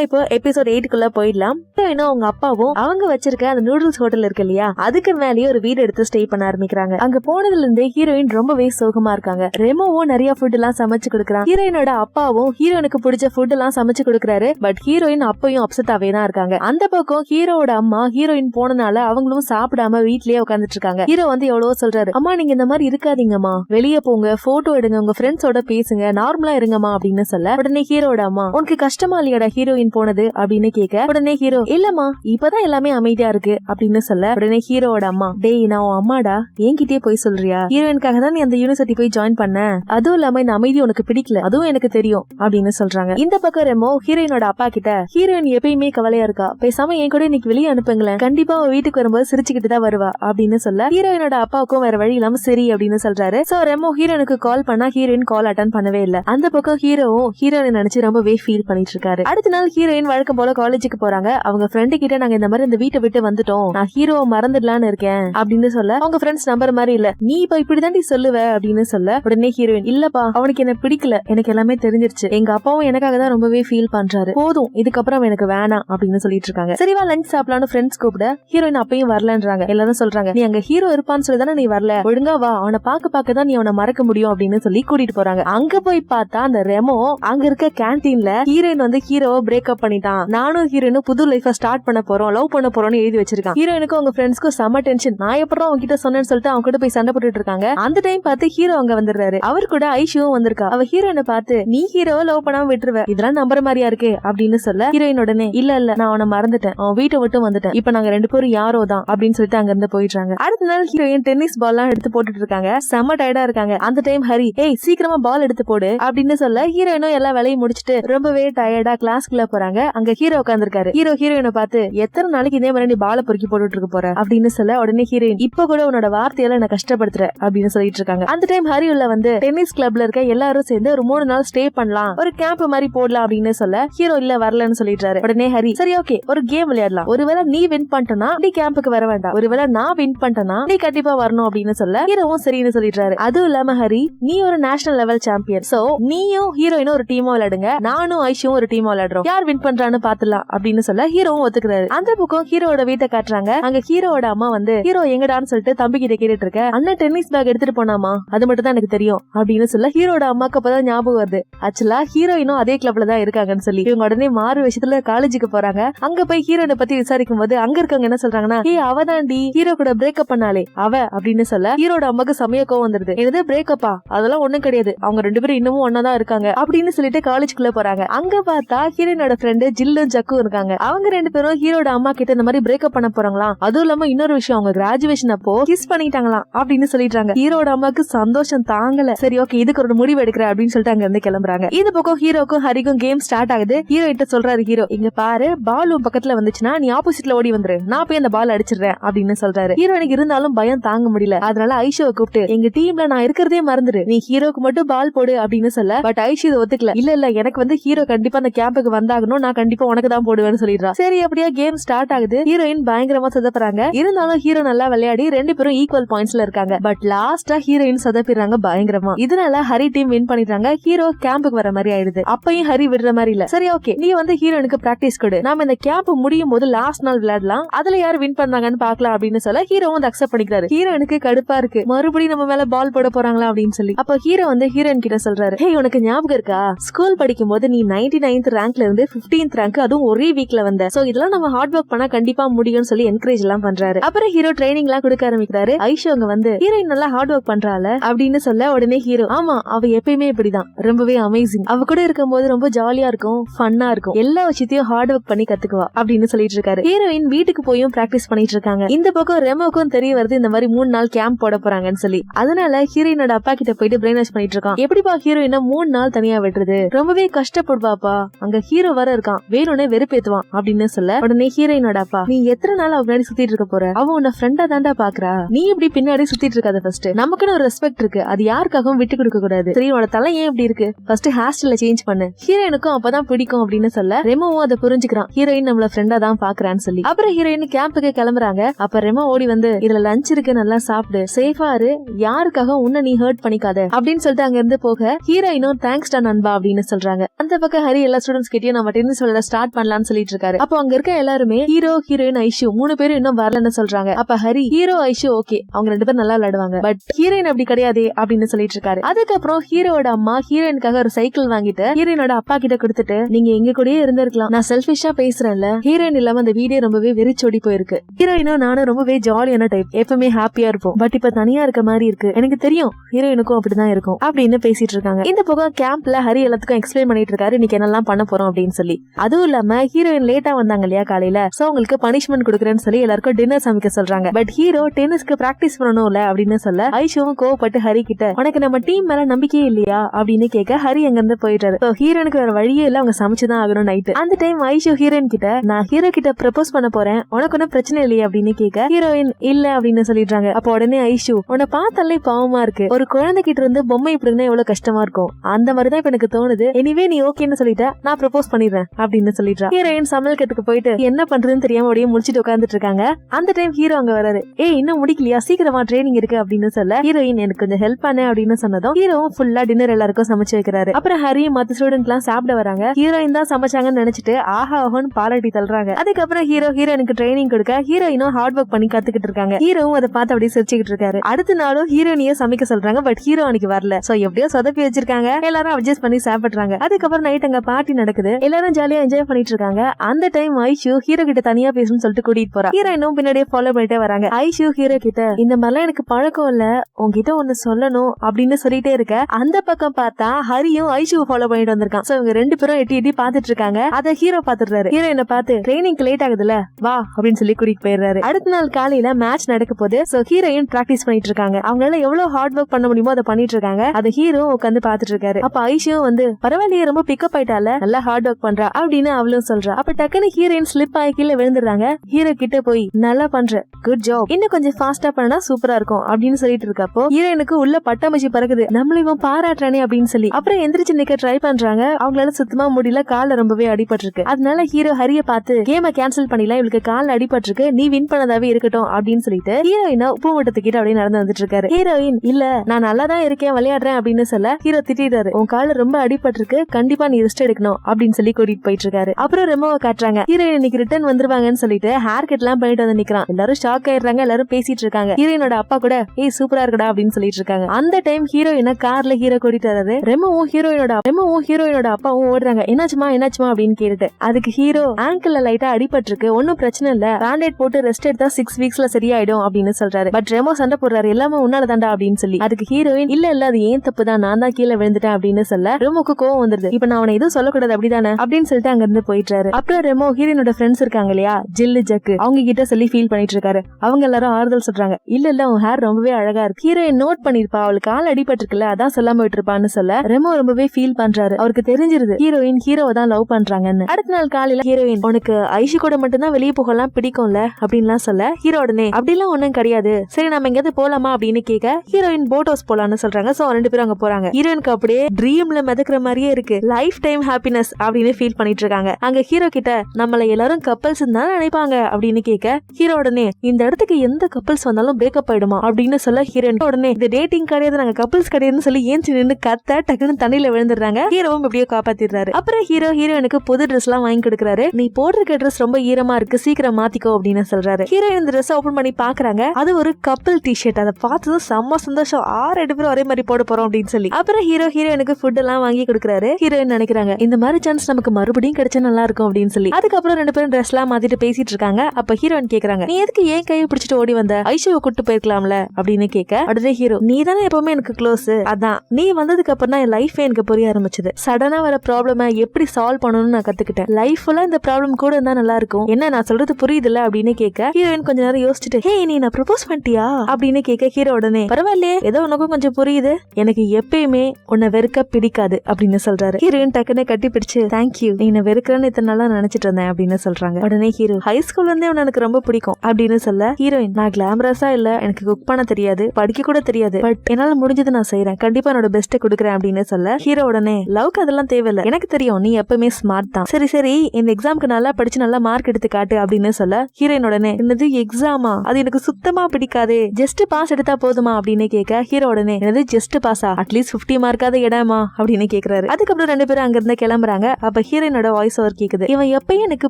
இப்போ எபிசோட் எயிட்டுக்குள்ள போயிடலாம். இன்னும் அவங்க அப்பாவும் அவங்க வச்சிருக்க அந்த நூடுல்ஸ் ஹோட்டல் இருக்கு இல்லையா? அதுக்கு மேலேயே ஒரு வீடு எடுத்து ஸ்டே பண்ண ஆரம்பிக்கிறாங்க. அங்க போனதுல இருந்து ஹீரோயின் ரொம்பவே சோகமா இருக்காங்க. ரெமோவும் நிறைய ஃபுட் எல்லாம் சமைச்சு கொடுக்குறான். ஹீரோயினோட அப்பாவும் ஹீரோயினுக்கு பிடிச்ச ஃபுட் எல்லாம் சமைச்சு கொடுக்குறாரு. பட் ஹீரோயின் அப்பையும் அப்செட் ஆவே தான் இருக்காங்க. அந்த பக்கம் ஹீரோவோட அம்மா ஹீரோயின் போனனால அவங்களும் சாப்பிடாம வீட்லயே உட்காந்துட்டு இருக்காங்க. ஹீரோ வந்து எவ்வளவோ சொல்றாரு. அம்மா நீங்க இந்த மாதிரி இருக்காதீங்கம்மா. வெளியே போங்க போட்டோ எடுங்க உங்க ஃப்ரெண்ட்ஸோட பேசுங்க நார்மலா இருங்கம்மா அப்படின்னு சொல்ல உடனே ஹீரோட அம்மா உனக்கு கஷ்டமா இல்லையாடா ஹீரோயின் போனது அப்படின்னு கேட்க உடனே ஹீரோ இல்லம்மா இப்பதான் எல்லாமே அமைதியா இருக்கு அப்படின்னு சொல்ல உடனே ஹீரோவோட அம்மா. டேய் நான் உன் அம்மாடா என்கிட்டயே போய் சொல்றியா? ஹீரோயினுக்காக தான் நீ அந்த யூனிவர்சிட்டி போய் ஜாயின் பண்ண. அதுவும் இல்லாம இந்த அமைதி உனக்கு பிடிக்கல அதுவும் எனக்கு தெரியும் அப்படின்னு சொல்றாங்க. இந்த பக்கம் ரெமோ ஹீரோயினோட அப்பா கிட்ட ஹீரோயின் எப்பயுமே கவலையா இருக்கா? பேசாம என் கூட இன்னைக்கு வெளியே அனுப்புங்களேன். கண்டிப்பா அவன் வீட்டுக்கு வரும்போது சிரிச்சுக்கிட்டு தான் வருவா அப்படின்னு சொல்ல ஹீரோயினோட அப்பாவுக்கும் வேற வழி இல்லாம சரி அப்படின்னு சொல்றாரு. சோ ரெமோ ஹீரோனுக்கு கால் பண்ணா ஹீரோயின் கால் அட்டன் பண்ணவே இல்ல. அந்த பக்கம் ஹீரோவும் ஹீரோயின் நினைச்சு ரொம்பவே ஃபீல் பண்ணிட்டு இருக்காரு. அடுத்த நாள் ஹீரோயின் வழக்கம் போல காலேஜுக்கு போறாங்க. அவங்க ஃப்ரெண்டு கிட்ட நாங்க இந்த மாதிரி இந்த வீட்டை விட்டு வந்துட்டோம். நான் ஹீரோவை மறந்துடலான்னு இருக்கேன் அப்படின்னு சொல்ல அவங்க ஃப்ரெண்ட்ஸ் நம்பர் மாதிரி இல்ல. நீ இப்ப இப்படிதான் நீ சொல்லுவ அப்படின்னு சொல்ல உடனே ஹீரோயின் இல்லப்பா அவனுக்கு என்ன பிடிக்கல. எனக்கு எல்லாமே தெரிஞ்சிருச்சு. எங்க அப்பாவும் எனக்காக தான் ரொம்பவே ஃபீல் பண்றாரு. போதும் இதுக்கப்புறம் எனக்கு வேணாம் அப்படின்னு சொல்லிட்டு இருக்காங்க. சரிவா லஞ்ச் சாப்பிடலாம்னு ஃப்ரெண்ட்ஸ் கூப்பிட ஹீரோயின் அப்பயும் வரலன்றாங்க. எல்லாரும் சொல்றாங்க நீ அங்க ஹீரோ இருப்பான்னு சொல்லி தானே நீ வரல. ஒழுங்கா வா அவனை பாக்க பாக்க தான் நீ அவனை மறக்க முடியும் அப்படின்னு சொல்லி கூட்டிட்டு போறாங்க. அங்க போய் பார்த்தா அந்த ரெமோ அங்க இருக்க கேன்டீன்ல ஹீரோயின் வந்து ஹீரோவை பிரேக்கப் பண்ணிட்டான். நானும் ஹீரோனு புது லைஃப ஸ்டார்ட் பண்ண போறோம். லவ் பண்ண போறோம்னு எழுதி வச்சிருக்கான். ஹீரோயினுக்கும் அவங்க ஃப்ரெண்ட்ஸ்க்கு செம்ம டென்ஷன் நான் எப்பறம் அவங்க கிட்ட சொன்னேன்னு சொல்லிட்டு அவங்க கிட்ட போய் சண்டை போட்டுட்டு இருக்காங்க. அந்த டைம் பார்த்து ஹீரோ அங்க வந்துடுறாரு. அவர் கூட ஐஷுவும் வந்திருக்கா. அவ ஹீரோனை பார்த்து நீ ஹீரோவை லவ் பண்ணாம விட்டுருவ. இதெல்லாம் நம்புற மாதிரியா இருக்கு? அப்படின்னு சொல்ல ஹீரோயின் உடனே இல்ல இல்ல நான் அவனை மறந்துட்டேன். அவன் வீட்டை விட்டு வந்துட்டேன். இப்ப நாங்க ரெண்டு பேரும் யாரோ தான். அப்படின்னு சொல்லிட்டு அங்க இருந்து போயிடுறாங்க. அடுத்த நாள் ஹீரோயின் டென்னிஸ் பால் எல்லாம் எடுத்து போட்டுட்டு இருக்காங்க. செம்ம டயர்டா இருக்காங்க. அந்த டைம் ஹரி ஏய் சீக்கிரமா பால் எடுத்து போடு. அப்படின்னு சொல்ல ஹீரோயினும் எல்லா வேலையும் முடிச்சிட்டு ரொம்பவே டயர்டா கிளாஸ்க்குள்ள போறாங்க. அங்க ஹீரோ உட்காந்துருக்காரு ஹீரோ ஹீரோயினை பார்த்து எத்தனை நாளைக்கு இதே மாதிரி நீ பால பொறுக்கி போட்டுட்டு இருக்க போற? அப்படின்னு சொல்ல உடனே ஹீரோயின் இப்ப கூட உன்னோட வார்த்தையால என்ன கஷ்டப்படுத்துற அப்படின்னு சொல்லிட்டு இருக்காங்க. அந்த டைம் ஹரி உள்ள வந்து டென்னிஸ் கிளப்ல இருக்க எல்லாரும் சேர்ந்து ஒரு மூணு நாள் ஸ்டே பண்ணலாம். ஒரு கேம்ப் மாதிரி போடலாம் அப்படின்னு சொல்ல ஹீரோ இல்ல வரலன்னு சொல்லிட்டாரு உடனே ஹரி சரி ஓகே ஒரு கேம் விளையாடலாம். ஒருவேளை நீ வின் பண்ணிட்டனா நீ கேம்புக்கு வர வேண்டாம். ஒருவேளை நான் வின் பண்ணிட்டனா நீ கண்டிப்பா வரணும் அப்படின்னு சொல்ல ஹீரோவும் சரின்னு சொல்லிட்டாரு அதுவும் இல்லாம ஹரி நீ ஒரு நேஷனல் லெவல் சாம்பியன் சோ நீயும் ஹீரோயினும் ஒரு டீமா விளையாடுங்க. நானும் ஐஷும் ஒரு டீமா விளையாடுறோம். யார் வின் பண்றான்னு பாத்துலாம் அப்படின்னு சொல்ல ஹீரோவும் ஒத்துக்கிறாரு. அந்த பக்கம் ஹீரோட வீட்டை காட்டுறாங்க. அங்க ஹீரோட அம்மா வந்து ஹீரோ எங்கடான்னு சொல்லிட்டு தம்பி கிட்ட கேட்டுட்டு இருக்க. அண்ணன் டென்னிஸ் பேக் எடுத்துட்டு போனாமா அது மட்டும் தான் எனக்கு தெரியும். அப்படின்னு சொல்ல ஹீரோட அம்மாக்கு அப்பதான் ஞாபகம் வருது. ஆக்சுவலா ஹீரோயினும் அதே கிளப்ல தான் இருக்காங்கன்னு சொல்லி. இவங்க உடனே மாறு விஷயத்துல காலேஜுக்கு போறாங்க. அங்க போய் ஹீரோனை பத்தி விசாரிக்கும் போது அங்க இருக்கவங்க என்ன சொல்றாங்கன்னா ஏ அவ தாண்டி ஹீரோ கூட பிரேக்கப் பண்ணாலே அவ. அப்படின்னு சொல்ல ஹீரோட அம்மாக்கு சமய கோவம் வந்துருது. என்னது பிரேக்கப்பா அதெல்லாம் ஒண்ணும் கிடையாது. அவங்க ரெண்டு பேரும் இன்னமும் ஒன்னா தான் இருக்காங்க. அப்படின்னு சொல்லிட்டு காலேஜ்குள்ள போறாங்க. அங்க பார்த்தா ஹீரோயினோட ஃப்ரெண்டு ஜில்லும் ஜக்கும் இருக்காங்க. அவங்க ரெண்டு பேரும் ஹீரோட அம்மா கிட்ட இந்த மாதிரி பிரேக்கப் பண்ண போறாங்களாம் அதுவும் இல்லாம இன்னொரு விஷயம் அவங்க கிராஜுவேஷன் அப்போ கிஸ் பண்ணிட்டாங்களாம் அப்படின்னு சொல்லிட்டாங்க. ஹீரோட அம்மாக்கு சந்தோஷம் தாங்கல. சரி ஓகே இதுக்கு ஒரு முடிவு எடுக்கிறேன் அப்படின்னு சொல்லிட்டு அங்க இருந்து கிளம்புறாங்க. இது பக்கம் ஹீரோக்கும் ஹரிக்கும் கேம் ஸ்டார்ட் ஆகுது. ஹீரோ கிட்ட சொல்றாரு ஹீரோ இங்க பாரு பால் உன் பக்கத்துல வந்துச்சுன்னா நீ ஆப்போசிட்ல ஓடி வந்துரு. நான் போய் அந்த பால் அடிச்சிடுறேன் அப்படின்னு சொல்றாரு. ஹீரோ எனக்கு இருந்தாலும் பயம் தாங்க முடியல. அதனால ஐஷோவை கூப்பிட்டு எங்க டீம்ல நான் இருக்கிறதே மறந்துரு. நீ ஹீரோக்கு மட்டும் பால் போடு அப்படின்னு சொல்ல. பட் ஐஷோ இதை ஒத்துக்கல. இல்ல இல்ல எனக்கு வந்து ஹீரோ கண்டிப்பா அந்த கேம்புக்கு வந்தாகணும் நான் கண்டிப்பா உனக்கு தான் போடுவேன்னு சொல்லிடுறா. சரி அப்படியே கேம் ஸ்டார்ட் ஆகுது. ஹீரோயின் பயங்கரமா சொதப்புறாங்க. இருந்தாலும் ஹீரோ நல்லா விளையாடி ரெண்டு பேரும் ஈக்குவல் பாயிண்ட்ஸ்ல இருக்காங்க. பட் லாஸ்டா ஹீரோயின் சொதப்பிடுறாங்க பயங்கரமா. இதனால ஹரி டீம் வின் பண்ணிடுறாங்க. ஹீரோ கேம்புக்கு வர மாதிரி ஆயிடுது. அப்பயும் ஹரி விடுற மாதிரி இல்ல. சரி ஓகே நீ வந்து ஹீரோனுக்கு பிராக்டிஸ் கொடு. நாம இந்த கேம்ப் முடியும் போது லாஸ்ட் நாள் விளையாடலாம். அதுல யார் வின் பண்ணாங்கன்னு பாக்கலாம் அப்படின்னு சொல்ல ஹீரோ வந்து அக்செப்ட் பண்ணிக்கிறாரு. ஹீரோனுக்கு கடுப்பா இருக்கு. மறுபடியும் நம்ம மேல பால் போட போறாங்களா அப்படின்னு சொல்லி. அப்ப ஹீரோ வந்து ஹீரோயின் கிட்ட சொல்றாரு. ஹே உனக்கு ஞாபகம் இருக்கா? ஸ்கூல் படிக்கும் போது நீ நைன்டி நைன்த் ரேங்க்ல இருந்து பிப்டீன்த் ரேங்க் அதுவும் ஒரே வீக்ல வந்த. சோ இதெல்லாம் நம்ம ஹார்ட் ஒர்க் பண்ணா கண்டிப்பா முடியும்னு சொல்லி என்கரேஜ் எல்லாம் பண்றாரு. அப்புறம் ஹீரோ ட்ரைனிங் எல்லாம் கொடுக்க ஆரம்பிக்கிறாரு. ஐஷோ அங்க வந்து ஹீரோயின் நல்லா ஹார்ட் ஒர்க் பண்றால அப்படின்னு சொல்ல உடனே ஹீரோ ஆமா அவ எப்பயுமே இப்படிதான். ரொம்பவே அமேசிங் அவ கூட இருக்கும்போது ரொம்ப ஜாலியா இருக்கும் ஃபன்னா இருக்கும். எல்லா விஷயத்தையும் ஹார்ட் ஒர்க் பண்ணி கத்துக்குவா அப்படின்னு சொல்லிட்டு இருக்காரு. ஹீரோயின் வீட்டுக்கு போயும் பிராக்டிஸ் பண்ணிட்டு இருக்காங்க. இந்த பக்கம் ரெமோக்கும் தெரிய வருது இந்த மாதிரி மூணு நாள் கேம்ப் போட போறாங்கன்னு சொல்லி. அதனால ஹீரோயினோட அப்பா கிட்ட போயிட்டு பிரெயின் வாஷ் பண்ணிட்டு இருக்கான். எப்படிப்பா ஹீரோயினை மூணு நாள் தனியா விடுறது ரொம்பவே கஷ்டப்படுவாப்பா. அங்க ஹீரோ வர இருக்கான். வேணும்னே வெறுப்பேத்துவான் அப்படின்னு சொல்ல உடனே ஹீரோயினோட அப்பா நீ எத்தனை நாள் அவ சுத்திட்டு இருக்க போற? அவ உன்ன ஃப்ரெண்டா தாண்டா பாக்குறா. நீ இப்படி பின்னாடி சுத்திட்டு இருக்காத ஃபர்ஸ்ட் நமக்குன்னு ஒரு ரெஸ்பெக்ட் இருக்கு. அது யாருக்காகவும் விட்டு கொடுக்க கூடாது. சரி உனோட தலை ஏன் இப்படி இருக்கு? ஃபர்ஸ்ட் ஹேர் ஸ்டைல சேஞ்ச் பண்ணு. ஹீரோயினுக்கும் அப்பதான் பிடிக்கும் அப்படின்னு சொல்ல ரெமோவும் அதை புரிஞ்சுக்கிறான். ஹீரோயின் நம்மள ஃப்ரெண்டா தான் பாக்குறான்னு சொல்லி. அப்புறம் ஹீரோயின் கேம்புக்கு கிளம்புறாங்க. அப்ப ரெமோ ஓடி வந்து இதுல லஞ்ச் இருக்கு நல்லா சாப்பிடு. சேஃபா இரு. யாருக்காக உன்னை நீ ஹர்ட் பண்ணிக்காத. அப்படின்னு சொல்லிட்டு அங்க இருந்து போக ஹீரோயினும் தேங்க்ஸ் டா நண்பா அப்படின்னு சொல்றாங்க. அந்த பக்கம் ஹரி எல்லா ஸ்டூடெண்ட்ஸ் கிட்டயும் நம்ம டென்னிஸ் விளையாட ஸ்டார்ட் பண்ணலாம்னு சொல்லிட்டு இருக்காரு அப்போ அங்க இருக்க எல்லாருமே ஹீரோ ஹீரோயின் ஐஷு மூணு பேரும் இன்னும் வரலன்னு சொல்றாங்க. அப்ப ஹரி ஹீரோ ஐஷு ஓகே அவங்க ரெண்டு பேரும் நல்லா விளையாடுவாங்க. பட் ஹீரோயின் அப்படி கிடையாது அப்படின்னு சொல்லிட்டு இருக்காரு அதுக்கப்புறம் ஹீரோட அம்மா ஹீரோயினுக்காக ஒரு சைக்கிள் வாங்கிட்டு ஹீரோயினோட அப்பா கிட்ட கொடுத்துட்டு நீங்க எங்க கூடயே இருந்திருக்கலாம். நான் செல்ஃபிஷா பேசுறேன்ல. ஹீரோயின் இல்லாம அந்த வீடியோ ரொம்பவே வெறிச்சோடி போயிருக்கு. ஹீரோயினும் நானும் ரொம்பவே ஜாலியான டைப் எப்பவுமே ஹாப்பியா இருப்போம். பட் இப்ப தனியா இருக்க மாதிரி இருக்கு. எனக்கு தெரியும் ஹீரோயினுக்கும் அப்படிதான் இருக்கும். அப்படின்னு பேசிட்டு இருக்காங்க இந்த பக்கம் கேம்ப்ல ஹரி எல்லாத்துக்கும் எக்ஸ்பிளைன் பண்ணிட்டு இருக்காரு இன்னைக்கு என்னெல்லாம் பண்ண போறோம் அப்படின்னு சொல்லி. அதுவும் இல்லாம ஹீரோயின் லேட்டா வந்தாங்க இல்லையா காலையில? சோ உங்களுக்கு பனிஷ்மெண்ட் கொடுக்குறேன்னு சொல்லி எல்லாருக்கும் டின்னர் சமைக்க சொல்றாங்க. பட் ஹீரோ டென்னிஸ்க்கு பிராக்டிஸ் பண்ணணும்ல அப்படின்னு சொல்ல ஐஷுவும் கோவப்பட்டு ஹரி கிட்ட உனக்கு நம்ம டீம் மேல நம்பிக்கையே இல்லையா? அப்படின்னு கேட்க ஹரி அங்க இருந்து போயிட்டாரு சோ ஹீரோனுக்கு வேற வழியே இல்ல அவங்க சமைச்சுதான் ஆகணும் நைட்டு அந்த டைம் ஐஷு ஹீரோயின் கிட்ட நான் ஹீரோ கிட்ட ப்ரப்போஸ் பண்ண போறேன். உனக்கு ஒன்னும் பிரச்சனை இல்லையா? அப்படின்னு கேட்க ஹீரோயின் இல்ல அப்படின்னு சொல்லிடுறாங்க. அப்ப உடனே ஐஷு உன்னை பார்த்தாலே பாவமா இருக்கு. ஒரு குழந்தை கிட்ட இருந்து பொம்மை இப்படின்னா எவ்வளவு கஷ்டமா இருக்கும்? அந்த மாதிரிதான் இப்ப எனக்கு தோணுது. எனிவே நீ ஓகேன்னு சொல்லிட்ட. நான் ப்ரப்போஸ் பண்ணிடுறேன் அப்படின்னு சொல்லிடுறா. ஹீரோயின் சமையல் கட்டுக்கு போயிட்டு என்ன பண்றதுன்னு தெரியாம அப்படியே முடிச்சிட்டு உட்காந்துட்டு இருக்காங்க. அந்த டைம் ஹீரோ அங்க வராரு. ஏ இன்னும் முடிக்கலையா? சீக்கிரமா ட்ரைனிங் இருக்கு அப்படின்னு சொல்ல ஹீரோயின் எனக்கு கொஞ்சம் ஹெல்ப் பண்ண அப்படின்னு சொன்னதும் ஹீரோவும் ஃபுல்லா டின்னர் எல்லாருக்கும் சமைச்சு வைக்கிறாரு. அப்புறம் ஹரி மத்த ஸ்டூடெண்ட் எல்லாம் சாப்பிட வராங்க. ஹீரோயின் தான் சமைச்சாங்கன்னு நினைச்சிட்டு ஆஹா ஓஹோன்னு பாராட்டி தள்ளுறாங்க. அதுக்கப்புறம் ஹீரோ ஹீரோனுக்கு ட்ரைனிங் கொடுக்க ஹீரோயினும் ஹார்ட் ஒர்க் பண்ணி கத்துக்கிட்டு இருக்காங்க. ஹீரோவும் அதை பார்த்து அப்படியே சிரிச்சுக்கிட்டு இருக்காரு. அடுத்த நாளும் ஹீரோயினியே சமைக்க சொல்றாங்க பட் ஹீரோ அன்னைக்கு வரல. சோ எப்படியோ சொதப்பி வச்சிருக்காங்க. எல்லாரும் அட்ஜஸ்ட் பண்ணி சாப்பிடுறாங்க. அதுக்கப்புறம் நைட் அங்க பார்ட்டி நடக்குது. எல்லாரும் ஜாலியா என்ஜாய் பண்ணிட்டு இருக்காங்க அந்த டைம் ஐஷு ஹீரோ கிட்ட தனியா பேசணும்னு சொல்லிட்டு கூட்டிட்டு போறா. ஹீரோயினும் பின்னாடியே ஃபாலோ பண்ணிட்டே வராங்க. ஐஷு ஹீரோ கிட்ட இந்த மாதிரிலாம் எனக்கு பழக்கம் இல்ல. உங்ககிட்ட ஒண்ணு சொல்லணும் அப்படின்னு சொல்லிட்டே இருக்க. அந்த பக்கம் பார்த்தா ஹரியும் ஐஷுவை ஃபாலோ பண்ணிட்டு வந்திருக்கான். சோ இவங்க ரெண்டு பேரும் எட்டி எட்டி பாத்துட்டு இருக்காங்க. அத ஹீரோ பாத்துறாரு ஹீரோயினை பார்த்து ட்ரைனிங்க்கு லேட் ஆகுதுல. வா அப்படின்னு சொல்லி கூட்டிட்டு போயிடுறாரு. அடுத்த நாள் காலையில மேட்ச் நடக்க போது சோ ஹீரோயின் பிராக்டிஸ் பண்ணிட்டு இருக்காங்க. அவங்களால எவ்வளவு ஹார்ட் ஒர்க் பண்ண முடியுமோ அதை பண்ணிட்டு இருக்காங்க. அதை ஹீரோ உட்காந்து பாத்துட்டு இருக்காரு. அப்ப ஐஷுவும் வந்து பரவாயில்லையே ரொம்ப பிக்கப் ஆயிட்டால. நல்லா ஹார்ட் ஒர்க் பண்றா அப்படின்னு அவளும் சொல்றா. அப்ப டக்குன்னு ஹீரோயின் ஸ்லிப் ஆகி கீழே விழுந்துடுறாங்க. ஹீரோ கிட்ட போய் நல்லா பண்ற. குட் ஜாப் இன்னும் கொஞ்சம் ஃபாஸ்டா பண்ணா சூப்பரா இருக்கும் அப்படின்னு சொல்லிட்டு இருக்கப்போ ஹீரோயினுக்கு உள்ள பட்டாமச்சி பறக்குது. நம்மள இவன் பாராட்டுறானே அப்படின்னு சொல்லி. அப்புறம் எந்திரிச்சு நிக்க ட்ரை பண்றாங்க. அவங்களால சுத்தமா முடியல கால ரொம்பவே அடிபட்டிருக்கு. அதனால ஹீரோ ஹரிய பார்த்து கேம கேன்சல் பண்ணிடலாம் இவளுக்கு கால அடிபட்டிருக்கு. நீ வின் பண்ணதாவே இருக்கட்டும் அப்படின்னு சொல்லிட்டு ஹீரோயினா உப்பு மூட்டை அப்படியே நடந்து வந்துட்டு இருக்காரு ஹீரோயின் இல்ல நான் நல்லா தான் இருக்கேன் விளையாடுறேன் அப்படின்னு சொல்ல ஹீரோ திட்டிட்டாரு உன் கால ரொம்ப அடிபட்டிருக்கு. கண்டிப்பா நீ ரெஸ்ட் எடுக்கணும் அப்படின்னு சொல்லி கூட்டிட்டு போயிட்டு இருக்காரு அப்புறம் ரெமோவை காட்டுறாங்க. ஹீரோயின் இன்னைக்கு ரிட்டர்ன் வந்துருவாங்கன்னு சொல்லிட்டு ஹேர் கட் எல்லாம் பண்ணிட்டு வந்து நிக்கிறான். எல்லாரும் ஷாக் ஆயிடுறாங்க எல்லாரும் பேசிட்டு இருக்காங்க. ஹீரோயினோட அப்பா கூட ஏய் சூப்பரா இருக்கடா அப்படின்னு சொல்லிட்டு இருக்காங்க. அந்த டைம் ஹீரோயினை கார்ல ஹீரோ கூட்டிட்டு வராது ரெமோவும் ஹீரோயினோட ரெமோவும் ஹீரோயினோட அப்பாவும் ஓடுறாங்க. என்னாச்சுமா என்னாச்சுமா? அப்படின்னு கேட்டுட்டு. அதுக்கு ஹீரோ ஆங்கிள் லைட்டா அடிபட்டிருக்கு. ஒன்னும் பிரச்சனை இல்ல. பேண்டேட் போட்டு ரெஸ்ட் எடுத்தா சிக்ஸ் வீக்ஸ்ல சரியாயிடும் அப்படின்னு சொல்றாரு. பட் ரெமோ சண்டை போடுறாரு. எல்லாமே உன்னால தாண்டா அப்படின்னு சொல்லி. அதுக்கு ஹீரோயின் இல்ல இல்ல அது ஏன் தப்பு தான் நான் தான் கீழே விழுந்துட்டேன் அப்படின்னு சொல்ல ரெமோக்கு கோவம் வந்துருது. இப்ப நான் அவனை எதுவும் சொல்லக்கூடாது. அப்படிதானே? அப்படின்னு சொல்லிட்டு அங்க இருந்து போயிட்டாரு. அப்புறம் ரெமோ ஹீரோனோட ஃப்ரெண்ட்ஸ் இருக்காங்க இல்லையா? ஜில்லு ஜக்கு. அவங்க கிட்ட சொல்லி ஃபீல் பண்ணிட்டு இருக்காரு அவங்க எல்லாரும் ஆறுதல் சொல்றாங்க. இல்ல இல்ல உன் ஹேர் ரொம்பவே அழகா இருக்கு. ஹீரோயின் நோட் பண்ணிருப்பா. அவளுக்கு கால் அடிபட்டிருக்குல்ல அதான் சொல்லாம விட்டுருப்பான்னு சொல்ல ரெமோ ரொம்பவே ஃபீல் பண்றாரு. அவருக்கு தெரிஞ்சிருது ஹீரோயின் ஹீரோவை தான் லவ் பண்றாங்கன்னு. அடுத்த நாள் காலையில ஹீரோயின் உனக்கு ஐஷி கூட மட்டும் தான் வெளியே போகலாம் பிடிக்கும்ல? அப்படின்லாம் சொல்ல ஹீரோ உடனே அப்படிலாம் ஒண்ணும் கிடையாது. சரி நம்ம எங்கேயாவது போலாமா? அப்படின்னு கேட்க ஹீரோயின் போட் ஹவுஸ் போலான்னு சொல்றாங்க. சோ ரெண்டு பேரும் அங்க போறாங்க. ஹீரோயினுக்கு அப்படியே ட்ரீம்ல மிதக்கிற மாதிரியே இருக்கு. லைஃப் டைம் ஹாப்பினஸ் அப்படின்னு அப்படின்னு ஃபீல் பண்ணிட்டு இருக்காங்க அங்க ஹீரோ கிட்ட நம்மள எல்லாரும் கப்பல்ஸ் தான் நினைப்பாங்க? அப்படின்னு கேட்க ஹீரோ உடனே இந்த இடத்துக்கு எந்த கப்பல்ஸ் வந்தாலும் பிரேக்கப் ஆயிடுமா? அப்படின்னு சொல்ல ஹீரோயின் உடனே இது டேட்டிங் கிடையாது நாங்க கப்பல்ஸ் கிடையாதுன்னு சொல்லி ஏஞ்சி நின்று கத்த டக்குன்னு தண்ணியில விழுந்துடுறாங்க. ஹீரோவும் எப்படியோ காப்பாத்திடுறாரு. அப்புறம் ஹீரோ ஹீரோயினுக்கு புது ட்ரெஸ் எல்லாம் வாங்கி கொடுக்குறாரு. நீ போட்டிருக்க ட்ரெஸ் ரொம்ப ஈரமா இருக்கு சீக்கிரம் மாத்திக்கோ அப்படின்னு சொல்றாரு. ஹீரோயின் இந்த ட்ரெஸ் ஓபன் பண்ணி பாக்குறாங்க. அது ஒரு கப்பல் டி ஷர்ட் அதை பார்த்ததும் செம்ம சந்தோஷம். ஆறு ரெண்டு பேரும் ஒரே மாதிரி போட போறோம் அப்படின்னு சொல்லி. அப்புறம் ஹீரோ ஹீரோயினுக்கு ஃபுட் எல்லாம் வாங்கி கொடுக்குறாரு. ஹீரோயின் நினைக்கிறாங்க. இந்த மாதிரி சான்ஸ் நமக்கு மறுபடியும் கிடைச்சா நல்லா இருக்கும் அப்படின்னு சொல்லி. அதுக்கப்புறம் ரெண்டு பேரும் ட்ரெஸ் எல்லாம் மாத்திட்டு பேசிட்டு இருக்காங்க. அப்ப ஹீரோயின் கேக்குறாங்க நீ எதுக்கு ஏன் கையை பிடிச்சிட்டு ஓடி வந்த? ஐஷுவை கூட்டு போயிருக்கலாம்ல? அப்படின்னு கேட்க உடனே ஹீரோ நீ தானே எப்பவுமே எனக்கு க்ளோஸ் அதான் நீ வந்ததுக்கு அப்புறம் தான் என் லைஃப் எனக்கு புரிய ஆரம்பிச்சது. சடனா வர ப்ராப்ளம எப்படி சால்வ் பண்ணணும்னு நான் கத்துக்கிட்டேன். லைஃப் ஃபுல்லா இந்த ப்ராப்ளம் கூட இருந்தா நல்லா இருக்கும் என்ன நான் சொல்றது புரியுதுல அப்படின்னு கேட்க ஹீரோயின் கொஞ்ச நேரம் யோசிச்சுட்டு ஹே நீ நான் ப்ரப்போஸ் பண்ணிட்டியா? அப்படின்னு கேட்க ஹீரோ உடனே பரவாயில்லையே ஏதோ உனக்கும் கொஞ்சம் புரியுது. எனக்கு எப்பயுமே உன்னை வெறுக்க பிடிக்காது அப்படின்னு சொல்றாரு. ஹீரோயின் டக்குன்னு கட்டி பிடிச்சு தேங்க்யூ நீ என்ன வெறுக்கிறேன்னு இத்தனை நாளா நினைச்சிட்டு இருந்தேன் அப்படின்னு சொல்றாங்க. உடனே ஹீரோ ஹை ஸ்கூல்ல இருந்தே உன்னை எனக்கு ரொம்ப பிடிக்கும் அப்படின்னு சொல்ல ஹீரோயின் நான் கிளாமரஸா இல்ல எனக்கு குக் பண்ண தெரியாது படிக்க கூட தெரியாது பட் என்னால முடிஞ்சது நான் செய்யறேன் கண்டிப்பா என்னோட பெஸ்ட்டை கொடுக்குறேன் அப்படின்னு சொல்ல ஹீரோ உடனே லவ்க்கு அதெல்லாம் தேவையில்ல. எனக்கு தெரியும் நீ எப்பவுமே ஸ்மார்ட் தான். சரி சரி இந்த எக்ஸாம்க்கு நல்லா படிச்சு நல்லா மார்க் எடுத்து காட்டு அப்படின்னு சொல்ல ஹீரோயின் உடனே என்னது எக்ஸாமா அது எனக்கு சுத்தமா பிடிக்காதே. ஜஸ்ட் பாஸ் எடுத்தா போதுமா? அப்படின்னு கேட்க ஹீரோ உடனே என்னது ஜஸ்ட் பாஸா அட்லீஸ்ட் பிப்டி மார்க்காத இடமா அப்படின்னு கேக்குறாரு. அதுக்கப்புறம் ரெண்டு பேரும் அங்க இருந்து கிளம்புறாங்க. அப்ப ஹீரோயினோட வாய்ஸ் ஓவர் கேக்குது. இவன் எப்பயும் எனக்கு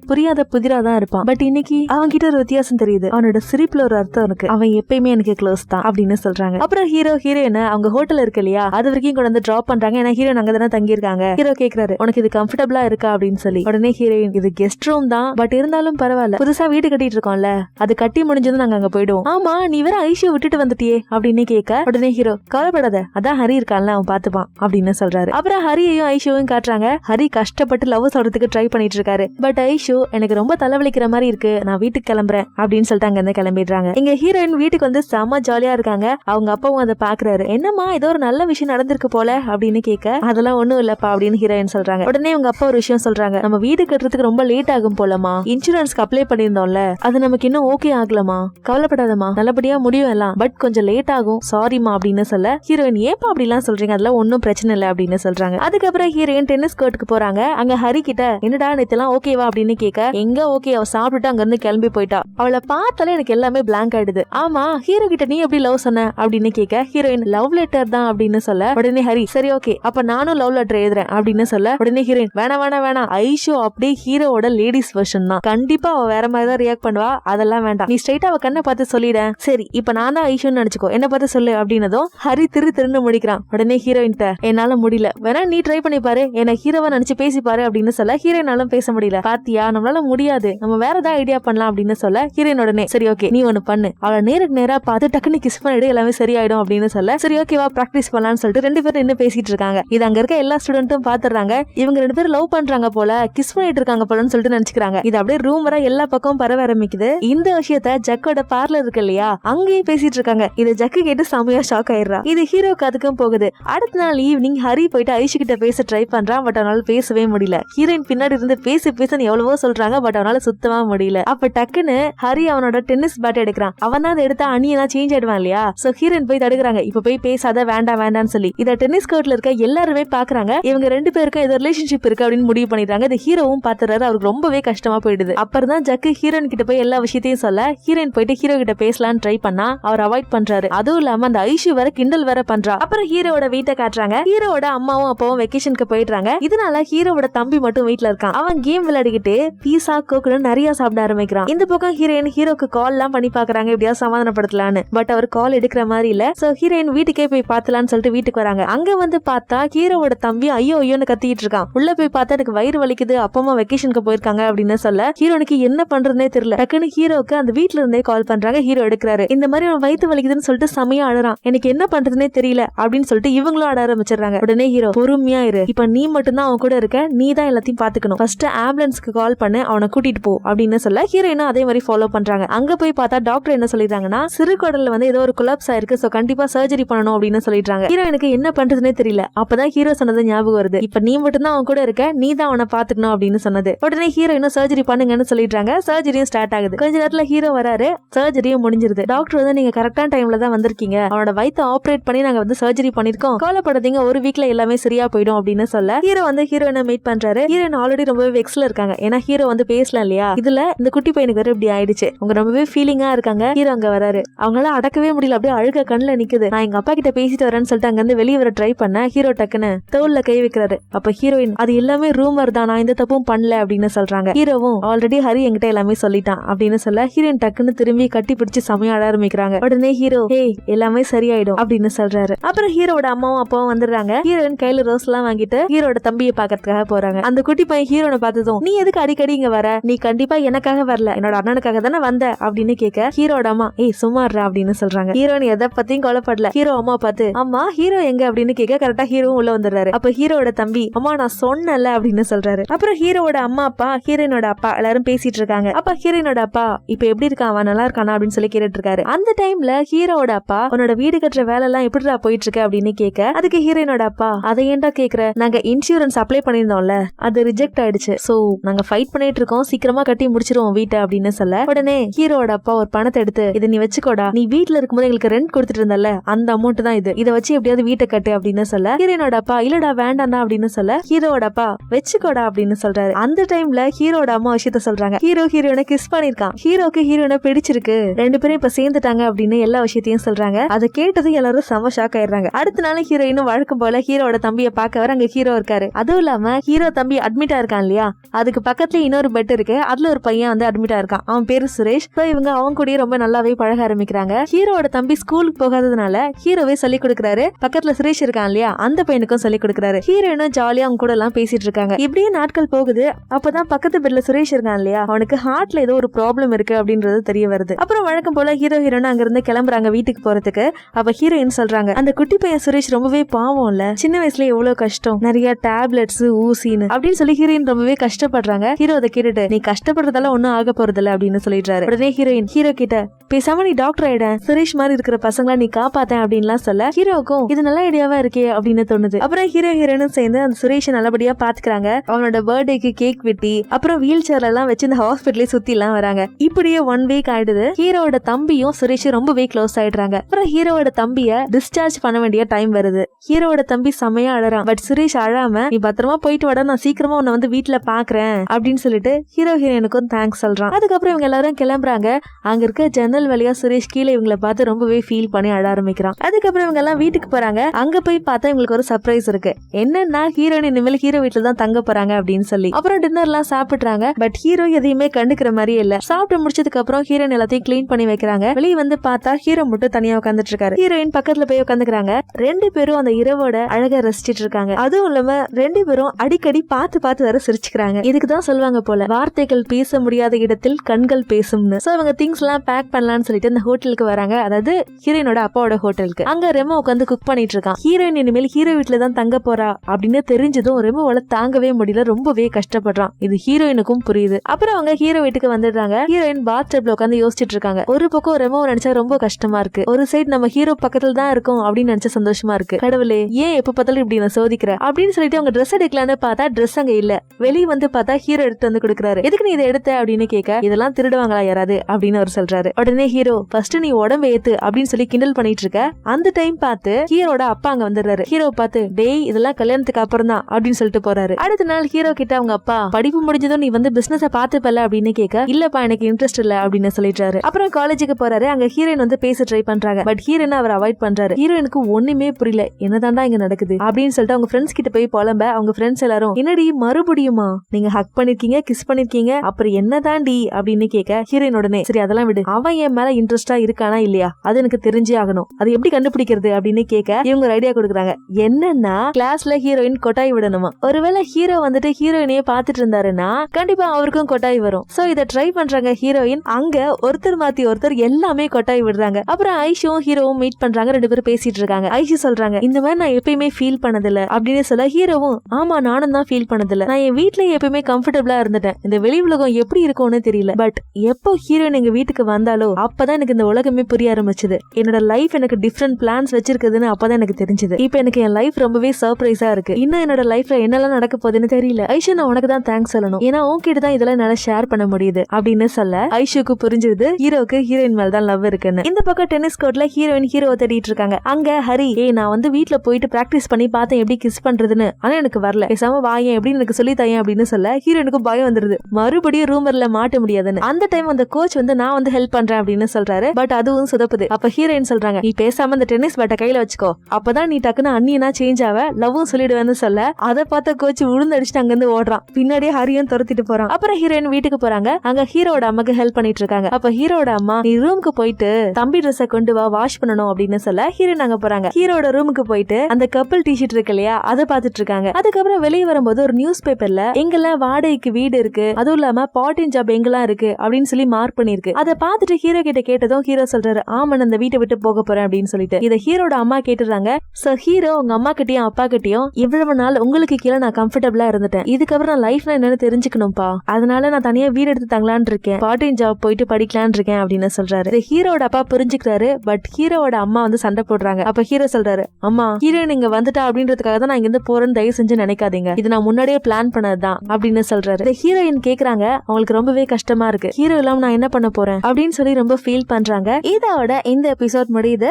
புரியாத புதிரா தான் இருப்பான். பட் இன்னைக்கு அவன் கிட்ட ஒரு வித்தியாசம் தெரியுது. அவனோட சிரிப்புல ஒரு அர்த்தம் இருக்கு. அவன் எப்பயுமே எனக்கு க்ளோஸ் தான் அப்படின்னு சொல்றாங்க. அப்புறம் ஹீரோ ஹீரோயின் அவங்க ஹோட்டல் இருக்கு இல்லையா? அது வரைக்கும் கொண்டு வந்து டிராப் பண்றாங்க. ஏன்னா ஹீரோயின் அங்க தானே தங்கி இருக்காங்க ஹீரோ கேக்குறாரு உனக்கு இது கம்ஃபர்டபுளா இருக்கா? அப்படின்னு சொல்லி. உடனே ஹீரோயின் இது கெஸ்ட் ரூம் தான். பட் இருந்தாலும் பரவாயில்ல. புதுசா வீடு கட்டிட்டு இருக்கோம்ல. அது கட்டி முடிஞ்சதும் நாங்க அங்க போயிடுவோம். ஆமா நீ வேற ஐஷிய விட்டுட்டு வந்துட்டியே அப்படின்னு கேட்க உடனே ஹீரோ கவலைப்படாத. அதான் ஹரி இருக்கான்ல அவன் பாத்துப்பான் அப்படின்னு சொல்றாரு. அப்புறம் ஹரியையும் ஐஷியவும் காட்டுறாங்க. ஹரி கஷ்டப்பட்டு லவ் சொல்றதுக்கு ட்ரை பண்ணிட்டு இருக்காரு பட் ஐஷு எனக்கு ரொம்ப தலைவலிக்கிற மாதிரி இருக்கு. நான் வீட்டுக்கு கிளம்புறேன் அப்படின்னு சொல்லிட்டு அங்க இருந்து கிளம்பிடுறாங்க. இங்க ஹீரோயின் வீட்டுக்கு வந்து செம்ம ஜாலியா இருக்காங்க. அவங்க அப்பாவும் அதை பாக்குறாரு. என்னம்மா ஏதோ ஒரு நல்ல விஷயம் நடந்திருக்கு போல அப்படின்னு கேட்க அதெல்லாம் ஒண்ணும் இல்லப்பா அப்படின்னு ஹீரோயின் சொல்றாங்க. உடனே உங்க அப்பா ஒரு விஷயம் சொல்றாங்க. நம்ம வீடு கட்டுறதுக்கு ரொம்ப லேட் ஆகும் போலமா இன்சூரன்ஸ்க்கு அப்ளை பண்ணியிருந்தோம்ல. அது நமக்கு இன்னும் ஓகே ஆகலமா கவலைப்படாதமா நல்லபடியா முடியும் எல்லாம். பட் கொஞ்சம் லேட் ஆகும். சாரிமா அப்படின்னு சொல்ல ஹீரோயின் ஏப்பா அப்படிலாம் சொல்றீங்க? அதெல்லாம் ஒன்னும் பிரச்சனை இல்லை அப்படின்னு சொல்றாங்க. அதுக்கப்புறம் ஹீரோயின் டென்னிஸ் கோர்ட்டுக்கு போறாங்க. அங்க ஹரி கிட்ட என்னடா நேத்தெல்லாம் ஓகேவா அப்படின்னு கேட்க எங்க ஓகே அவ சாப்பிட்டுட்டு அங்க இருந்து கிளம்பி போயிட்டா. அவளை பார்த்தாலே எனக்கு எல்லாமே பிளாங்க் ஆயிடுது. ஆமா ஹீரோ கிட்ட நீ எப்படி லவ் சொன்ன? அப்படின்னு கேட்க ஹீரோயின் லவ் லெட்டர் தான் அப்படின்னு சொல்ல உடனே ஹரி சரி ஓகே அப்ப நானும் லவ் லெட்டர் எழுதுறேன் அப்படின்னு சொல்ல உடனே ஹீரோயின் வேணாம் வேணா வேணாம். ஐஷோ அப்படியே ஹீரோவோட லேடிஸ் வெர்ஷன் தான். கண்டிப்பா அவ வேற மாதிரி தான் ரியாக்ட் பண்ணுவா. அதெல்லாம் வேண்டாம். நீ ஸ்ட்ரைட்டா அவ கண்ணை பார்த்து சொல்லிட. சரி இப்ப நான் தான் ஐஷோன்னு நினைச்சுக்கோ. என்ன பார்த்து சொல்லு அப்படின்னதும் ஹரி திரு திருன்னு முடிக்கிறான். உடனே ஹீரோயின் என்னால முடியல. வேணா நீ ட்ரை பண்ணி பாரு. என்ன ஹீரோவா நினைச்சு பேசி பாரு அப்படின்னு சொல்ல ஹீரோயினாலும் பேச முடியல. பாத்தியா? நம்மளால முடியாது. நம்ம வேற ஏதாவது ஐடியா பண்ணலாம் அப்படின்னு சொல்ல ஹீரோயின் உடனே சரி ஓகே நீ ஒன்னு பண்ணு. அவளை நேருக்கு நேரா பார்த்து டக்குனு கிஸ் பண்ணிடு எல்லாமே சரியாயிடும் அப்படின்னு சொல்ல சரி ஓகேவா பிராக்டிஸ் பண்ணலாம்னு சொல்லிட்டு ரெண்டு பேரும் நின்று பேசிட்டு இருக்காங்க. இது அங்க இருக்க எல்லா ஸ்டூடெண்ட்டும் பாத்துறாங்க இவங்க ரெண்டு பேரும் லவ் பண்றாங்க போல கிஸ் பண்ணிட்டு இருக்காங்க போலன்னு சொல்லிட்டு நினைச்சுக்கிறாங்க. இது அப்படியே ரூமரா எல்லா பக்கமும் பரவ ஆரம்பிக்குது. இந்த விஷயத்த ஜக்கோட பார்லர் இருக்கு இல்லையா? அங்கேயும் பேசிட்டு இருக்காங்க. இது ஜக்கு கேட்டு செமையா ஷாக் ஆயிடுறா. இது ஹீரோக்கு அதுக்கும் போகுது. அடுத்த நாள் ஈவினிங் ஹரி போயிட்டு ஐஷு கிட்ட பேச ட்ரை பண்றான் பட் அவனால பேசவே முடியல. ஹீரோயின் பின்னாடி இருந்து பேசி பேசன்னு எவ்வளவோ சொல்றாங்க பட் அவனால சுத்தமா முடியல. அப்ப டக்குன்னு ஹரி அவனோட டென்னிஸ் பேட் எடுக்கிறான். அவன் தான் அதை எடுத்தா அணியெல்லாம் சேஞ்ச் ஆயிடுவான் இல்லையா? சோ ஹீரோயின் போய் தடுக்கிறாங்க. இப்ப போய் பேசாத வேண்டாம் வேண்டாம்னு சொல்லி. இத டென்னிஸ் கோர்ட்ல இருக்க எல்லாருமே பாக்குறாங்க. இவங்க ரெண்டு பேருக்கும் ஏதோ ரிலேஷன்ஷிப் இருக்கு அப்படின்னு முடிவு பண்ணிடுறாங்க. இந்த ஹீரோவும் பாத்துறாரு. அவருக்கு ரொம்பவே கஷ்டமா போயிடுது. அப்புறம் தான் ஜக்கு ஹீரோயின் கிட்ட போய் எல்லா விஷயத்தையும் சொல்ல ஹீரோயின் போயிட்டு ஹீரோ கிட்ட பேசலாம்னு ட்ரை பண்ணா அவர் அவாய்ட் பண்றாரு. அதுவும் இல்லாம அந்த ஐஷு வேற கிண்டல் வேற பண்றா. அப்புறம் ஹீரோவோட வீட்டை காட்டுறாங்க. ஹீரோவோட அம்மாவும் அப்பாவும் வெக்கேஷனுக்கு போயிடுறாங்க. இதனால ஹீரோவோட தம்பி மட்டும் வீட்ல இருக்கான். அவன் கேம் விளையாடிக்கிட்டு பீஸா கோக்குன்னு நிறைய சாப்பிட ஆரம்பிக்கிறான். இந்த பக்கம் ஹீரோயின் ஹீரோக்கு கால் எல்லாம் பண்ணி பாக்குறாங்க எப்படியா சமாதானப்படுத்தலான்னு. பட் அவர் கால் எடுக்கிற மாதிரி இல்ல. சோ ஹீரோயின் வீட்டுக்கே போய் பார்த்தலாம்னு சொல்லிட்டு வீட்டுக்கு வராங்க. அங்க வந்து பார்த்தா ஹீரோவோட தம்பி ஐயோ ஐயோன்னு கத்திட்டு இருக்கான். உள்ள போய் பார்த்தா எனக்கு வயிறு வலிக்குது அப்பா அம்மா வெக்கேஷனுக்கு போயிருக்காங்க அப்படின்னு சொல்ல ஹீரோனுக்கு என்ன பண்றதுனே தெரியல. டக்குன்னு ஹீரோக்கு அந்த வீட்ல இருந்தே கால் பண்றாங்க ஹீரோ எடுக்கிறாரு. இந்த மாதிரி அவன் வயிற்று வலிக்குதுன்னு சொல்லிட்டு செமையா அழறான். எனக்கு என்ன பண்றதுனே தெரியல அப்படின்னு சொல்லிட்டு இவங்களும் ஆட ஆரம்பிச்சிடுறாங்க. உடனே ஹீரோ பொறுமையா இரு. இப்ப நீ மட்டும்தான் அவன் கூட இருக்க நீ தான் எல்லாத்தையும் பாத்துக்கணும். ஃபர்ஸ்ட் ஆம்புலன்ஸ்க்கு கால் பண்ணு அவனை கூட்டிட்டு போ அப்படின்னு சொல்ல ஹீரோயினும் அதே மாதிரி ஃபாலோ பண்றாங்க. அங்க போய் பார்த்தா டாக்டர் என்ன சொல்லிடுறாங்கன்னா சிறு குடல்ல வந்து ஏதோ ஒரு குலாப்ஸ் ஆயிருக்கு ஸோ கண்டிப்பா சர்ஜரி பண்ணணும் அப்படின்னு சொல்லிடுறாங்க. ஹீரோயினுக்கு என்ன பண்றதுனே தெரியல. அப்பதான் ஹீரோ சொன்னது ஞாபகம் வருது. இப்ப நீ மட்டும் தான் அவன் கூட இருக்க நீ தான் அவனை பாத்துக்கணும் அப்படின்னு சொன்னது. உடனே ஹீரோயினும் சர்ஜரி பண்ணுங்கன்னு சொல்லிடுறாங்க. சர்ஜரியும் ஸ்டார்ட் ஆகுது. கொஞ்ச நேரத்துல ஹீரோ வராரு. சர்ஜரியும் முடிஞ்சிருது. டாக்டர் வந்து நீங்க கரெக்டான டைம்ல தான் வந்திருக்கீங்க. அவனோட வயித்தை ஆப்ரேட் பண்ணி நாங்க வந்து சர்ஜரி பண்ணிருக்கோம் கவலைப்படாதீங்க. ஒரு வீக்ல எல்லாமே சரியா போயிடும் அப்படின்னு சொல்ல ஹீரோ வந்து ஹீரோயினை மீட் பண்றாரு. ஹீரோயின் ஆல்ரெடி ரொம்பவே வெக்ஸ்ல இருக்காங்க. ஏன்னா ஹீரோ வந்து பேசலாம் இல்லையா? இதுல இந்த குட்டி பையனுக்கு வேற இப்படி ஆயிடுச்சு. அவங்க ரொம்பவே ஃபீலிங்கா இருக்காங்க. ஹீரோ அங்க வராரு. அவங்களால அடக்கவே முடியல. அப்படியே அழுக கண்ணுல நிக்குது. நான் எங்க அப்பா கிட்ட பேசிட்டு வரேன்னு சொல்லிட்டு அங்க இருந்து வெளியே வர ட்ரை பண்ண ஹீரோ டக்குன்னு தோல்ல கை வைக்கிறாரு. அப்ப ஹீரோயின் அது எல்லாமே ரூமர் தான். நான் இந்த தப்பும் பண்ணல அப்படின்னு சொல்றாங்க. ஹீரோவும் ஆல்ரெடி ஹரி என்கிட்ட எல்லாமே சொல்லிட்டான் அப்படின்னு சொல்ல ஹீரோயின் டக்குன்னு திரும்பி கட்டி பிடிச்சு சமைய ஆட ஆரம்பிக்கிறாங்க. உடனே ஹீரோ ஹே எல்லாமே சரியாயிடும் அப்படின்னு சொல்றாரு. அப்புறம் ஹீரோட அம்மாவும் அப்பாவும் வந்துடுறாங்க. ஹீரோயின் கையில ரோஸ் எல்லாம் வாங்கிட்டு ஹீரோட தம்பியை பாக்கிறதுக்காக போறாங்க. அந்த குட்டி பையன் ஹீரோனை பார்த்ததும் நீ எதுக்கு அடிக்கடி இங்க வர? நீ கண்டிப்பா எனக்காக வரல. என்னோட அண்ணனுக்காக தானே வந்த? அப்படின்னு கேட்க ஹீரோட அம்மா. ஏய் சும்மா அப்படின்னு சொல்றாங்க. ஹீரோயின் எதை பத்தியும் கொலைப்படல ஹீரோ அம்மா பார்த்து அம்மா ஹீரோ எங்க? அப்படின்னு கேட்க கரெக்டா ஹீரோவும் உள்ள வந்துடுறாரு. அப்ப ஹீரோட தம்பி அம்மா நான் சொன்னல அப்படின்னு சொல்றாரு. அப்புறம் ஹீரோவோட அம்மா அப்பா ஹீரோயினோட அப்பா எல்லாரும் பேசிட்டு இருக்காங்க. அப்ப ஹீரோயினோட அப்பா இப்ப எப்படி இருக்கான் அவன் நல்லா இருக்கானா? அப்படின்னு சொல்லி கேட்டுட்டு இருக்காரு அந்த டைம்ல ஹீரோவோட அப்பா உன்னோட வீடு கட்டுற வேலை எல்லாம் எப்படிடா போயிட்டு இருக்கு? அப்படின்னு கேட்க அதுக்கு ஹீரோயினோட அப்பா அதை ஏன்டா கேக்குற? நாங்க இன்சூரன்ஸ் அப்ளை பண்ணிருந்தோம்ல அது ரிஜெக்ட் ஆயிடுச்சு. சோ நாங்க ஃபைட் பண்ணிட்டு இருக்கோம். சீக்கிரமா கட்டி முடிச்சிருவோம் வீட்டை அப்படின்னு சொல்ல உடனே ஹீரோட அப்பா ஒரு பணத்தை எடுத்து இதை நீ வச்சுக்கோடா. நீ வீட்டுல இருக்கும்போது எங்களுக்கு ரெண்ட் கொடுத்துட்டு இருந்தல அந்த அமௌண்ட் தான் இது. இதை வச்சு எப்படியாவது வீட்டை கட்டு அப்படின்னு சொல்ல ஹீரோனோட அப்பா இல்லடா வேண்டாம்டா அப்படின்னு சொல்ல ஹீரோட அப்பா வச்சுக்கோடா அப்படின்னு சொல்றாரு. அந்த டைம்ல ஹீரோட அம்மா விஷயத்த சொல்றாங்க. ஹீரோ ஹீரோனை கிஸ் பண்ணிருக்கான் ஹீரோக்கு ஹீரோனை பிடிச்சிருக்கு. ரெண்டு பேரும் இப்ப சேர்ந்துட்டாங்க அப்படின்னு எல்லா விஷயத்தையும் சொல்றாங்க. அதை கேட்டதும் எல்லாரும் செம ஷாக் ஆயிடுறாங்க. அடுத்த நாள் ஹீரோயினும் வழக்கம் போல ஹீரோட தம்பியை பார்க்க வர அங்க ஹீரோ இருக்காரு. அதுவும் இல்லாம ஹீரோ தம்பி அட்மிட் ஆயிருக்கான் இல்லையா? அதுக்கு பக்கத்துல இன்னொரு பெட் இருக்கு. அதுல ஒரு பையன் வந்து அட்மிட் ஆயிருக்கான். அவன் பேரு சுரேஷ். So இவங்க அவங்க கூடயே ரொம்ப நல்லாவே பழக ஆரம்பிக்கிறாங்க. ஹீரோவோட தம்பி ஸ்கூலுக்கு போகாததுனால ஹீரோவே சொல்லி கொடுக்குறாரு. பக்கத்துல சுரேஷ் இருக்கான் இல்லையா? அந்த பையனுக்கும் சொல்லி கொடுக்குறாரு. ஹீரோயினும் ஜாலியா அவங்க கூட எல்லாம் பேசிட்டு இருக்காங்க. இப்படியே நாட்கள் போகுது. அப்பதான் பக்கத்து பெட்ல சுரேஷ் இருக்கான் இல்லையா? அவனுக்கு ஹார்ட்ல ஏதோ ஒரு ப்ராப்ளம் இருக்கு அப்படின்றது தெரிய வருது. அப்புறம் வழக்கம் போல ஹீரோ ஹீரோயின் அங்க இருந்து கிளம்புறாங்க வீட்டுக்கு போறதுக்கு. அப்ப ஹீரோயின் சொல்றாங்க அந்த குட்டி பையன் சுரேஷ் ரொம்பவே பாவம் இல்ல? சின்ன வயசுல எவ்வளவு கஷ்டம். நிறைய டேப்லெட்ஸ் ஊசின்னு அப்படின்னு சொல்லி ஹீரோயின் ரொம்பவே கஷ்டப்படுறாங்க. ஹீரோ அதை கேட்டுட்டு நீ கஷ்டப்படுறதால ஒன்னும் ஆக போறதில்ல அப்படின்னு சொல்லிடுறாரு. உடனே ஹீரோயின் ஹீரோ கிட்ட பேசாம நீ டாக்டர் ஆயிட. சுரேஷ் மாதிரி இருக்கிற பசங்கள நீ காப்பாத்தேன் அப்படின்லாம் சொல்ல ஹீரோக்கும் இது நல்ல ஐடியாவா இருக்கே அப்படின்னு தோணுது. அப்புறம் ஹீரோ ஹீரோனும் சேர்ந்து அந்த சுரேஷ் நல்லபடியா பாத்துக்கிறாங்க. அவனோட பர்த்டேக்கு கேக் வெட்டி அப்புறம் வீல் சேர்ல எல்லாம் வச்சு இந்த ஹாஸ்பிட்டலே சுத்தி எல்லாம் வராங்க. இப்படியே ஒன் வீக் ஆயிடுது. ஹீரோட தம்பியும் சுரேஷும் ரொம்பவே க்ளோஸ் ஆயிடுறாங்க. அப்புறம் ஹீரோவோட தம்பிய டிஸ்சார்ஜ் பண்ண வேண்டிய டைம் வருது. ஹீரோவோட தம்பி செமையா அழறான். பட் சுரேஷ் அழாம நீ பத்திரமா போயிட்டு வாடா நான் சீக்கிரமா உன்னை வந்து வீட்டுல பாக்குறேன் அப்படின்னு சொல்லிட்டு ஹீரோ ஹீரோயினுக்கும் தேங்க்ஸ் சொல்றான். அதுக்கப்புறம் இவங்க எல்லாரும் கிளம்புறாங்க. அங்க இருக்க ஜன்னல் வழியா சுரேஷ் கீழே இவங்கள பார்த்து ரொம்பவே ஃபீல் பண்ணி அழ ஆரம்பிக்கிறான். அதுக்கப்புறம் இவங்க எல்லாம் வீட்டுக்கு போறாங்க. அங்க போய் பார்த்தா இவங்களுக்கு ஒரு சர்ப்ரைஸ் இருக்கு. என்னன்னா ஹீரோயின் இனிமேல் ஹீரோ வீட்டுல தான் தங்க போறாங்க அப்படின்னு சொல்லி. அப்புறம் டின்னர் எல்லாம் சாப்பிடுறாங்க. பட் ஹீரோ எதையுமே கண்டுக்கிற மாதிரியே இல்ல. சாப்பிட்டு முடிச்சதுக்கு அப்புறம் ஹீரோயின் எல்லாத்தையும் கிளீன் பண்ணி வைக்கிறாங்க. வெளியே வந்து பார்த்தா ஹீரோ மட்டும் தனியா உட்காந்துட்டு இருக்காரு ஹீரோயின் பக்கத்துல போய் உட்காந்துக்கிறாங்க ரெண்டு பேரும் அந்த இரவோட அழகா ரசிச்சிட்டு இருக்காங்க. அதுவும் இல்லாம ரெண்டு பேரும் அடிக்கடி பார்த்து பார்த்து வர சிரிச்சுக்கிறாங்க. இதுக்கு தான் சொல்லுவாங்க போல வார்த்தைகள் பேச முடியாத இடத்தில் கண்கள் பேசும்னு. ஸோ அவங்க திங்ஸ் எல்லாம் பேக் பண்ணலாம்னு சொல்லிட்டு அந்த ஹோட்டலுக்கு வராங்க. அதாவது ஹீரோயினோட அப்பாவோட ஹோட்டலுக்கு அங்க ரெமோ உட்காந்து குக் பண்ணிட்டு இருக்கான். ஹீரோயின் இனிமேல் ஹீரோ வீட்டுல தான் தங்க போறா அப்படின்னு தெரிஞ்சதும் ரெமோவால தாங்கவே முடியல. ரொம்பவே கஷ்டப்படுறான். இது ஹீரோயினுக்கும் புரியுது. அப்புறம் அவங்க ஹீரோ வீட்டுக்கு வந்துடுறாங்க. ஹீரோயின் பாத் டப்ல உட்காந்து யோசிச்சுட்டு இருக்காங்க. ஒரு பக்கம் ரெமோ நினைச்சா ரொம்ப கஷ்டமா இருக்கு. ஒரு சைடு நம்ம ஹீரோ பக்கத்துல தான் இருக்கும் அப்படின்னு நினைச்சா சந்தோஷமா இருக்கு. கடவுளே ஏன் எப்ப பார்த்தாலும் இப்படி நான் சோதிக்கிறேன் அப்படின்னு சொல்லிட்டு அவங்க ட்ரெஸ் எடுக்கலான்னு பார்த்தா ட்ரெஸ் அங்க இல்ல. வெளியே வந்து பார்த்தா ஹீரோ எடுத்து வந்து கொடுக்குறாரு. எதுக்கு நீ இதை எடுத்த அப்படின்னு கேட்க இதெல்லாம் திருடுவாங்களா யாராவது? அப்படின்னு அவர் சொல்றாரு. உடனே ஹீரோ ஃபர்ஸ்ட் நீ உடம்பு ஏத்து அப்படின்னு சொல்லி கிண்டல் பண்ணிட்டு இருக்க. அந்த டைம் பார்த்து ஹீரோட அப்பா அங்க வந்துடுறாரு. ஹீரோ பார்த்து டேய் இதெல்லாம் கல்யாணத்துக்கு அப்புறம் தான் அப்படின்னு சொல்லிட்டு போறாரு. அடுத்த நாள் ஹீரோ கிட்ட அவங்க அப்பா படிப்பு முடிஞ்சதும் நீ வந்து பிசினஸ் பாத்துப்பல அப்படின்னு கேட்க இல்லப்பா எனக்கு இன்ட்ரெஸ்ட் இல்ல அப்படின்னு சொல்லிட்டாரு அப்புறம் காலேஜுக்கு போறாரு. அங்க ஹீரோயின் வந்து பேச ட்ரை பண்றாங்க. பட் ஹீரோயின் அவர் அவாய்ட் பண்றாரு. ஹீரோயினுக்கு ஒண்ணுமே புரியல. என்னதான்டா இங்க நடக்குது? அப்படின்னு சொல்லிட்டு அவங்க ஃப்ரெண்ட்ஸ் கிட்ட போய் புலம்ப. அவங்க ஃப்ரெண்ட்ஸ் எல்லாரும் என்னடி மறுபடியுமா? நீங்க ஹக் பண்ணிருக்கீங்க கிஸ் பண்ணிருக்கீங்க அப்புறம் என்னதாண்டி அப்படின்னு கேட்க ஹீரோயின் உடனே சரி அதெல்லாம் விடு. அவன் என் மேல இன்ட்ரெஸ்டா இருக்கானா இல்லையா? அது எனக்கு தெரிஞ்சே ஆகணும். அது எப்படி கண்டுபிடிக்கிறது? அப்படின்னு கேட்க இவங்க ஒரு ஐடியா கொடுக்குறாங்க. என்னன்னா கிளாஸ்ல ஹீரோயின் கொட்டாய் விடணுமா? ஒருவேளை ஹீரோ வந்துட்டு ஹீரோயினையே பாத்துட்டு இருந்தாருன்னா கண்டிப்பா அவருக்கும் கொட்டாய் வரும். சோ இத ட்ரை பண்றாங்க ஹீரோயின். அங்க ஒருத்தர் மாத்தி ஒருத்தர் எல்லாமே கொட்டாய் விடுறாங்க. அப்புறம் ஐஷும் ஹீரோவும் மீட் பண்றாங்க. ரெண்டு பேரும் பேசிட்டு இருக்காங்க. ஐஷு சொல்றாங்க இந்த மாதிரி நான் எப்பயுமே ஃபீல் பண்ணதில்ல. அப்படின்னு சொல்ல ஹீரோவும் ஆமா நானும் தான் ஃபீல் பண்ணதில்ல. நான் என் வீட்டுல எப்பயுமே கம்ஃபர்டபுளா இருந்துட்டேன். இந்த வெளி உலகம் எப்படி இருக்கும்னு தெரியல. பட் எப்போ ஹீரோயின் எங்க வீட்டுக்கு வந்தாலோ அப்பதான் எனக்கு இந்த உலகமே புரிய ஆரம்பிச்சது. என்னோட லைஃப் எனக்கு டிஃப்ரெண்ட் பிளான்ஸ் வச்சிருக்குதுன்னு அப்பதான் எனக்கு தெரிஞ்சது. இப்போ எனக்கு என் லைஃப் ரொம்பவே சர்ப்ரைஸா இருக்கு. இன்னும் என்னோட லைஃப்ல என்னெல்லாம் நடக்க போகுதுன்னு தெரியல. ஐஷு நான் உனக்கு தான் தேங்க்ஸ் சொல்லணும். ஏன்னா உன்கிட்ட தான் இதெல்லாம் என்னால ஷேர் பண்ண முடியுது. அப்படின்னு சொல்ல ஐஷுக்கு புரிஞ்சுது ஹீரோக்கு ஹீரோயின் மேல தான் லவ் இருக்குன்னு. இந்த பக்கம் டென்னிஸ் கோர்ட்ல ஹீரோயின் ஹீரோவை தேடிட்டு இருக்காங்க. அங்க ஹரி ஏ நான் வந்து வீட்டுல போயிட்டு பிராக்டிஸ் பண்ணி பார்த்தேன் எப்படி கிஸ் பண்றதுன்னு. ஆனா எனக்கு வரல. பேசாம வாயேன் எப்படின்னு எனக்கு சொல்லி தயேன் அப்படின்னு சொல்ல ஹீரோனுக்கு பயம் வந்துருது. மறுபடியும் ரூமர்ல மாட்ட முடியாதுன்னு. அந்த டைம் அந்த கோச் வந்து நான் வந்து ஹெல்ப் பண்றேன் அப்படின்னு சொல்றாரு. பட் அதுவும் சுதப்புது. அப்ப ஹீரோயின் சொல்றாங்க நீ பேசாம அந்த டென்னிஸ் பேட்டை கையில வச்சுக்கோ. அப்பதான் நீ டக்குன்னு அண்ணியனா சேஞ்ச் ஆவ? லவ்வும் சொல்லிடுவேன்னு சொல்ல. அதை பார்த்த கோச் விழுந்தடிச்சுட்டு அங்க இருந்து ஓடுறான். பின்னாடியே ஹரியும் துரத்திட்டு போறான். அப்புறம் ஹீரோயின் வீட்டுக்கு போறாங்க. அங்க ஹீரோட அம்மாக்கு ஹெல்ப் பண்ணிட்டு இருக்காங்க. அப்ப ஹீரோட அம்மா நீ ரூமுக்கு போயிட்டு தம்பி ட்ரெஸ்ஸை கொண்டு வா வாஷ் பண்ணணும் அப்படின்னு சொல்ல ஹீரோயின் அங்க போறாங்க. ஹீரோட ரூமுக்கு போயிட்டு அந்த கப்பல் டிஷர்ட் இருக்கு இல்லையா அதை பாத்துட்டு இருக்காங்க. அதுக்கப்புறம் வெளியே வரும்போது ஒரு நியூஸ் பேப்பர்ல எங்கெல்லாம் வாடகைக்கு வீடு இருக்கு அதுவும் இல்லாம பார்ட்டின் ஜாப் எங்கெல்லாம் இருக்கு அப்படின்னு சொல்லி மார்க் பண்ணிருக்கு அதை பார்த்துட்டு ஹீரோ கிட்ட கேட்டதும் ஹீரோ சொல்றாரு ஆமா நான் அந்த வீட்டை விட்டு போக போறேன் அப்படின்னு சொல்லிட்டு. இதை ஹீரோட அம்மா கேட்டுறாங்க சோ ஹீரோ உங்க அம்மா கிட்டயும் அப்பா கிட்டயும் இவ்வளவு நாள் உங்களுக்கு கீழே நான் கம்ஃபர்டபுளா இருந்துட்டேன். இதுக்கப்புறம் நான் லைஃப்ல என்னன்னு தெரிஞ்சுக்கணும்ப்பா. அதனால நான் தனியா வீடு எடுத்து தங்கலான் இருக்கேன். பார்ட்டின் ஜாப் போயிட்டு படிக்கலான் இருக்கேன் அப்படின்னு சொல்றாரு. ஹீரோட அப்பா புரிஞ்சுக்கிறாரு பட் ஹீரோட அம்மா வந்து சண்டை போடுறாங்க. அப்ப ஹீரோ சொல்றாரு அம்மா ஹீரோ நீங்க வந்துட்டா அப்படின்றதுக்காக தான் நான் இங்க இருந்து போறேன்னு தயவு செஞ்சு நினைக்காதீங்க. இது நான் முன்னாடியே பிளான் பண்ணதுதான் அப்படின்னு சொல்றாரு. இந்த ஹீரோயின் கேக்குறாங்க அவங்களுக்கு ரொம்பவே கஷ்டமா இருக்கு. ஹீரோ இல்லாம நான் என்ன பண்ண போறேன்? அப்படின்னு சொல்லி ரொம்ப ஃபீல் பண்றாங்க. இதோட இந்த எபிசோட் முடியுது.